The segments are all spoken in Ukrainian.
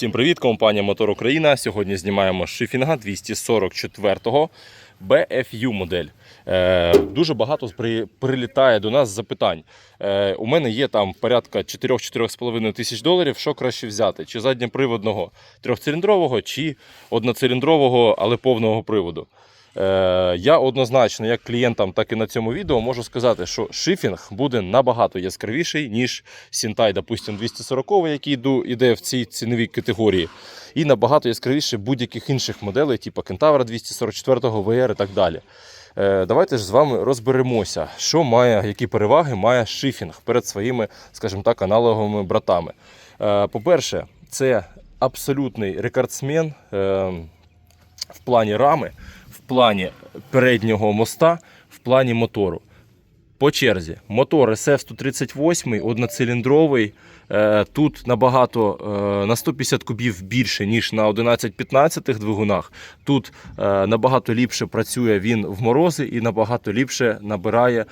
Всім привіт, компанія Мотор Україна. Сьогодні знімаємо шифінга 244-го BFU модель. Е, дуже багато при, прилітає до нас запитань. Е, у мене є там порядка 4-4,5 тисяч доларів. Що краще взяти? Чи задньоприводного трьохциліндрового, чи одноциліндрового, але повного приводу. Е, Я однозначно, як клієнтам, так і на цьому відео можу сказати, що шифінг буде набагато яскравіший, ніж Сінтай, допустим, 240, який йду, іде в цій ціновій категорії, і набагато яскравіше будь-яких інших моделей, типу Кентавра 244 VR і так далі. Е, Давайте ж з вами розберемося, що має, які переваги має шифінг перед своїми, скажімо так, аналоговими братами. Е, По-перше, це абсолютний рекордсмен е, в плані рами, в плані переднього моста, в плані мотору. По черзі. Мотор SF-138 одноциліндровий. Е, Тут набагато е, на 150 кубів більше, ніж на 11-15 двигунах. Тут е, набагато ліпше працює він в морози і набагато ліпше набирає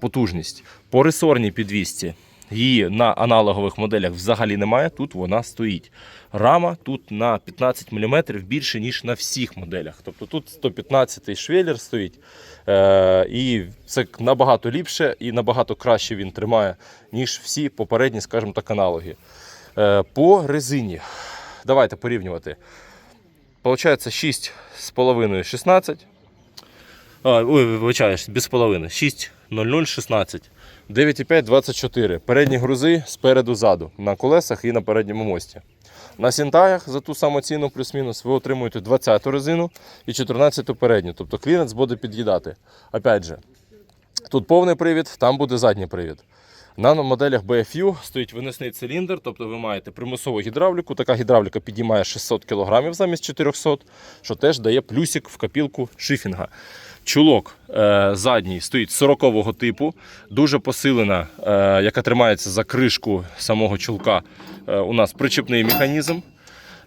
потужність. По ресорній підвісці її на аналогових моделях взагалі немає. Тут вона стоїть. Рама тут на 15 мм більше, ніж на всіх моделях. Тобто тут 115-й швеллер стоїть. Е, і це набагато ліпше і набагато краще він тримає, ніж всі попередні, скажімо так, аналоги. Е, по резині. Давайте порівнювати. Получається 6,5 16. А, ой, вибачаєш, без половини. 6,00 16. 9,5 24. Передні грузи спереду ззаду, на колесах і на передньому мості. На сінтаях за ту саму ціну, плюс-мінус, ви отримуєте 20-ту резину і 14-ту передню. Тобто кліренс буде під'їдати. Опять же, тут повний привід, там буде задній привід. На моделях BFU стоїть виносний циліндр, тобто ви маєте примусову гідравліку. Така гідравліка підіймає 600 кг замість 400, що теж дає плюсик в копілку шифінга. Чулок е, задній стоїть 40-го типу, дуже посилена, е, яка тримається за кришку самого чулка. Е, у нас причепний механізм.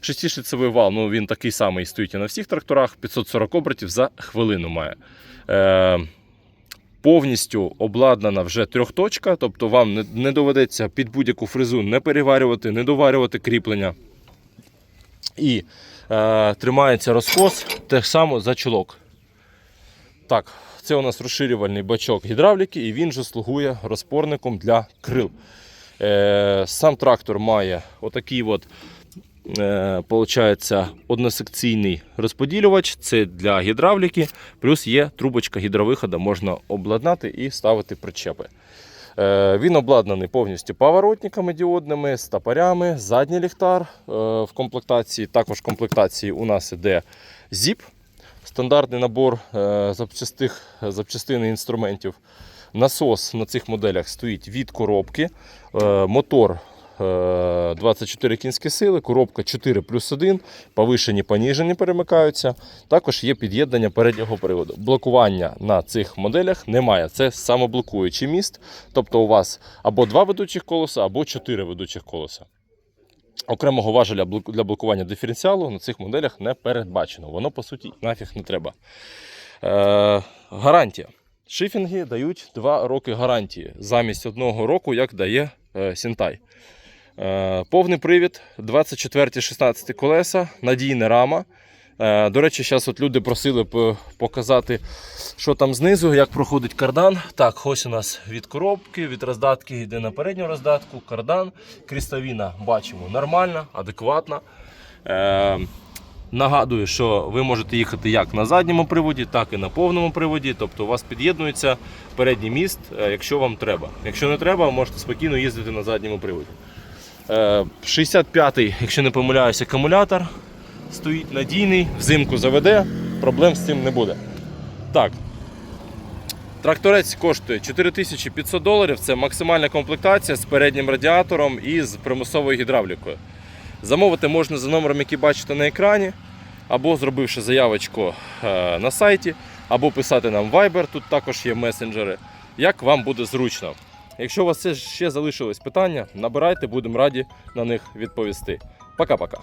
Шестишліцевий вал, ну він такий самий стоїть і на всіх тракторах, 540 обертів за хвилину має. Е, повністю обладнана вже трьохточка, тобто вам не, доведеться під будь-яку фрезу не переварювати, не доварювати кріплення. І е, тримається розкос теж само за чулок. Так, це у нас розширювальний бачок гідравліки, і він же слугує розпорником для крил. Е, сам трактор має отакий от, получається, односекційний розподілювач. Це для гідравліки. Плюс є трубочка гідровиходу, можна обладнати і ставити причепи. Е, Він обладнаний повністю поворотниками діодними, стапарями, задній ліхтар е, в комплектації. Також в комплектації у нас іде ZIP, стандартний набор е, запчастин і інструментів. Насос на цих моделях стоїть від коробки. Е, Мотор е, 24 кінські сили, коробка 4 плюс 1, повишені, поніжені перемикаються. Також є під'єднання переднього приводу. Блокування на цих моделях немає. Це самоблокуючий міст. Тобто у вас або два ведучих колеса, або чотири ведучих колеса. Окремого важеля для блокування диференціалу на цих моделях не передбачено. Воно, по суті, нафіг не треба. Е, гарантія. Шифінги дають 2 роки гарантії замість одного року, як дає е, Сінтай. Е, повний привід, 24-16 колеса, надійна рама. Е, до речі, зараз от люди просили показати, що там знизу, як проходить кардан. Так, ось у нас від коробки, від роздатки йде на передню роздатку, кардан. Крістовіна бачимо нормальна, адекватна. Е, Нагадую, що ви можете їхати як на задньому приводі, так і на повному приводі. Тобто у вас під'єднується передній міст, е, якщо вам треба. Якщо не треба, можете спокійно їздити на задньому приводі. Е, 65-й, якщо не помиляюсь, акумулятор стоїть надійний, взимку заведе, проблем з цим не буде. Так. Тракторець коштує 4500 доларів. Це максимальна комплектація з переднім радіатором і з примусовою гідравлікою. Замовити можна за номером, який бачите на екрані, або зробивши заявочку е, на сайті, або писати нам Viber, тут також є месенджери. Як вам буде зручно. Якщо у вас ще залишились питання, набирайте, будемо раді на них відповісти. Пока-пока.